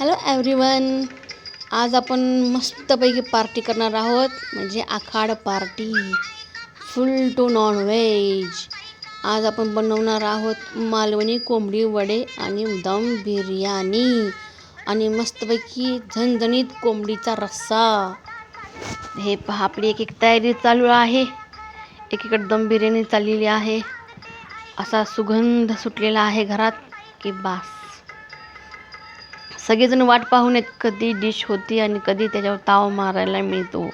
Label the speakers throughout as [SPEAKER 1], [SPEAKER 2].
[SPEAKER 1] Hello everyone आज आपण मस्तपैकी पार्टी करणार आहोत. म्हणजे Akhad party full to non veg आज आपण बनवणार आहोत मालवणी कोंबडी वडे आणि दम बिर्याणी. आणि मस्तपैकी झणझणीत कोंबडीचा रस्सा. हे पहा आपली एक एक तयारी चालू आहे. एकीकडे दम बिर्याणी चाललेली आहे. असा सुगंध सुटलेला आहे घरात की बास. सगळेजण वाट पाहून आहेत कधी डिश होती आणि कधी त्याच्यावर ताव मारायला मिळतो.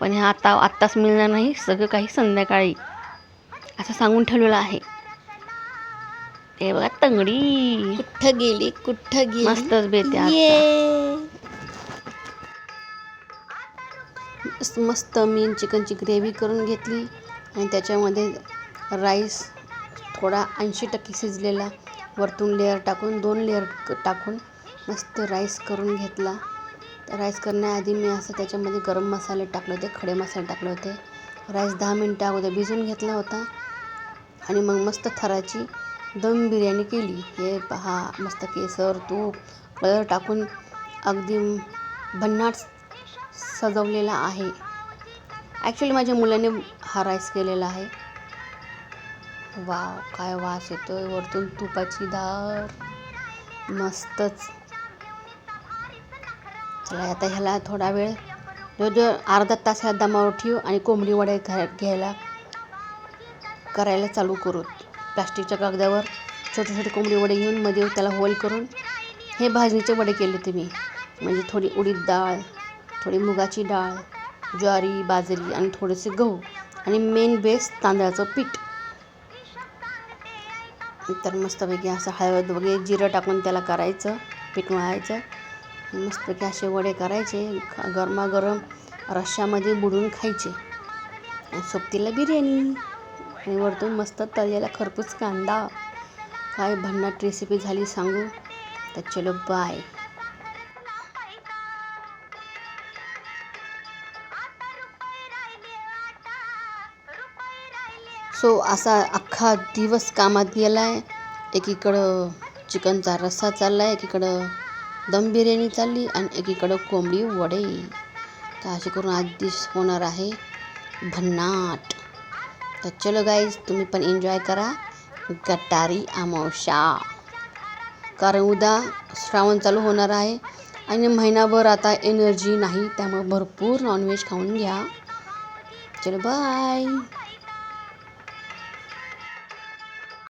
[SPEAKER 1] पण हे आता आत्ताच मिळणार नाही सगळं काही संध्याकाळी. असं सांगून ठेवलेलं आहे. हे बघा तंगडी.
[SPEAKER 2] कुठं गेली कुठं गेली?
[SPEAKER 1] मस्तच बेते आता.
[SPEAKER 2] ये.
[SPEAKER 1] मस्त मस्त मी चिकनची ग्रेव्ही करून घेतली आणि त्याच्यामध्ये राईस थोडा ऐंशी टक्के शिजलेला. वरतून लेअर टाकून दोन लेअर टाकून मस्त राईस करून घेतला. राईस करण्याआधी मी असं त्याच्यामध्ये गरम मसाले टाकले होते खडे मसाले टाकले होते. राईस दहा मिनटं अगोदर भिजून घेतला होता. आणि मग मस्त थराची दम बिर्याणी केली. हे पहा मस्त केसर तूप कलर टाकून अगदी भन्नाट सजवलेला आहे. ॲक्च्युली माझ्या मुलाने हा राईस केलेला आहे. वाव काय वास येतो आहे वरतून तुपाची धार. मस्तच. चला आता ह्याला थोडा वेळ जो जो अर्धा तास ह्या दमावर ठेवू आणि कोंबडी वडे घा घ्यायला करायला चालू करू प्लास्टिकच्या कागदावर छोटे छोटे कोंबडी वडे घेऊन मध्ये त्याला होल करून हे भाजणीचे वडे केले होते मी. म्हणजे थोडी उडीद डाळ थोडी मुगाची डाळ ज्वारी बाजरी आणि थोडेसे गहू आणि मेन बेस तांदळाचं पीठ. तर मस्तपैकी असं हळद वगैरे जिरं टाकून त्याला करायचं पीठ मळायचं. मस्तपैकी असे वडे करायचे गरमागरम रश्श्यामध्ये बुडून खायचे. सोबतीला बिर्याणी. आणि वरतून मस्त तळलेला खरपूस कांदा. काय भन्नाट रेसिपी झाली सांगू? तर चलो बाय सो असा अख्खा दिवस कामात गेला आहे एकीकडं चिकनचा रस्सा चालला आहे एकीकडं दम बिर्याणी चालली आणि एकीकडं कोंबडी वडे. तर असे करून आज दिस होणार आहे भन्नाट. तर चलो गाईज तुम्ही पण एन्जॉय करा. गटारी अमावस्या. कारण उद्या श्रावण चालू होणार आहे आणि महिनाभर आता एनर्जी नाही त्यामुळे भरपूर नॉनव्हेज खाऊन घ्या. चलो बाय